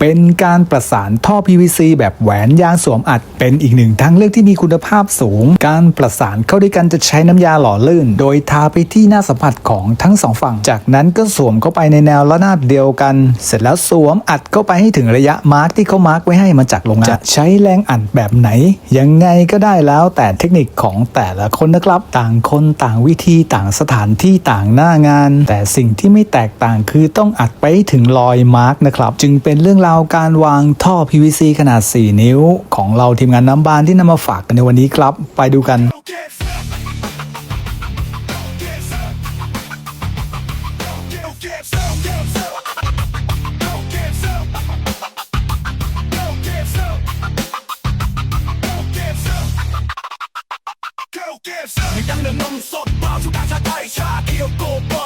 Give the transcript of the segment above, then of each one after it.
เป็นการประสานท่อ PVC แบบแหวนยางสวมอัด เป็นอีกหนึ่งทางเลือกที่มีคุณภาพสูง การประสานเข้าด้วยกันจะใช้น้ำยาหล่อลื่น โดยทาไปที่หน้าสัมผัสของทั้งสองฝั่ง จากนั้นก็สวมเข้าไปในแนวระนาบเดียวกัน เสร็จแล้วสวมอัดเข้าไปให้ถึงระยะมาร์กที่เขามาร์กไว้ให้มาจากโรงงานจะใช้แรงอัดแบบไหน ยังไงก็ได้แล้วแต่เทคนิคของแต่ละคนนะครับ ต่างคนต่างวิธีต่างสถานที่ต่างหน้างาน แต่สิ่งที่ไม่แตกต่างคือต้องอัดไปถึงรอยมาร์กนะครับจึงเป็นเรื่องราวาวการวางท่อ PVC ขนาด 4 นิ้ว ของเราทีมงานน้ำบานที่นำมาฝากกันในวันนี้ครับ ไปดูกัน ไม่ยังเดิมนมสดเปล่าทุการชาไทยชาเขียวโกบ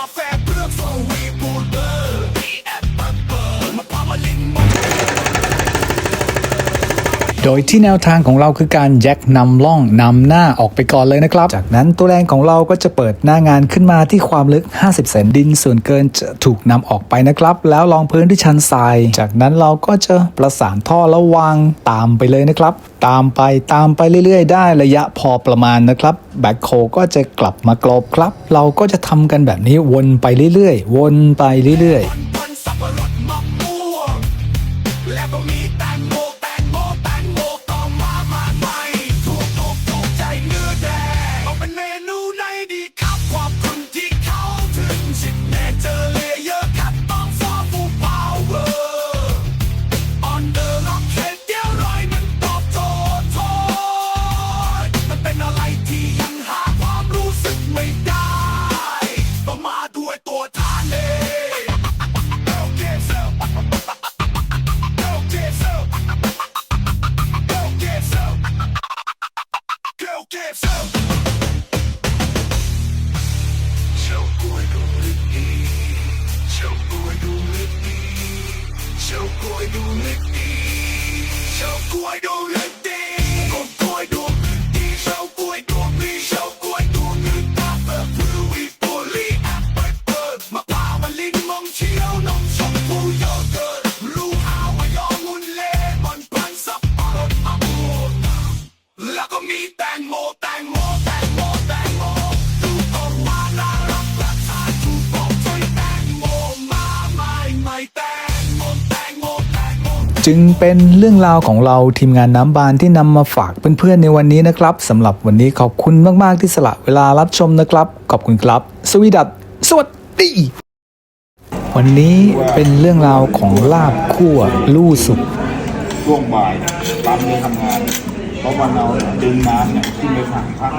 โดยที่แนวทางของเราคือการแจ็คนำล่องนำหน้าออกไปก่อนเลยนะครับ จากนั้นตัวแรงของเราก็จะเปิดหน้างานขึ้นมาที่ความลึก 50 เซนดินส่วนเกินจะถูกนำออกไปนะครับ แล้วรองพื้นด้วยชั้นทราย จากนั้นเราก็จะประสานท่อแล้ววางตามไปเลยนะครับ ตามไปตามไปเรื่อยๆ ได้ระยะพอประมาณนะครับแบ็คโคก็จะกลับมากรบครับ เราก็จะทำกันแบบนี้วนไปเรื่อยๆ วนไปเรื่อยๆ วยดูลึกดีชอบก๊วยดูลึกดี จึงเป็นเรื่องราวของเราทีมงานน้ำบานที่นำมาฝากเพื่อนๆในวันนี้นะครับสำหรับวันนี้ขอบคุณมากๆที่สละเวลารับชมนะครับ ขอบคุณครับ สวีดัตสวัสดี วันนี้เป็นเรื่องราวของลาบคั่วลู่สุกช่วงบ่ายปั๊มนี้ทำงาน เพราะมันเอาดึงน้ำเนี่ยขึ้นไปถังพัก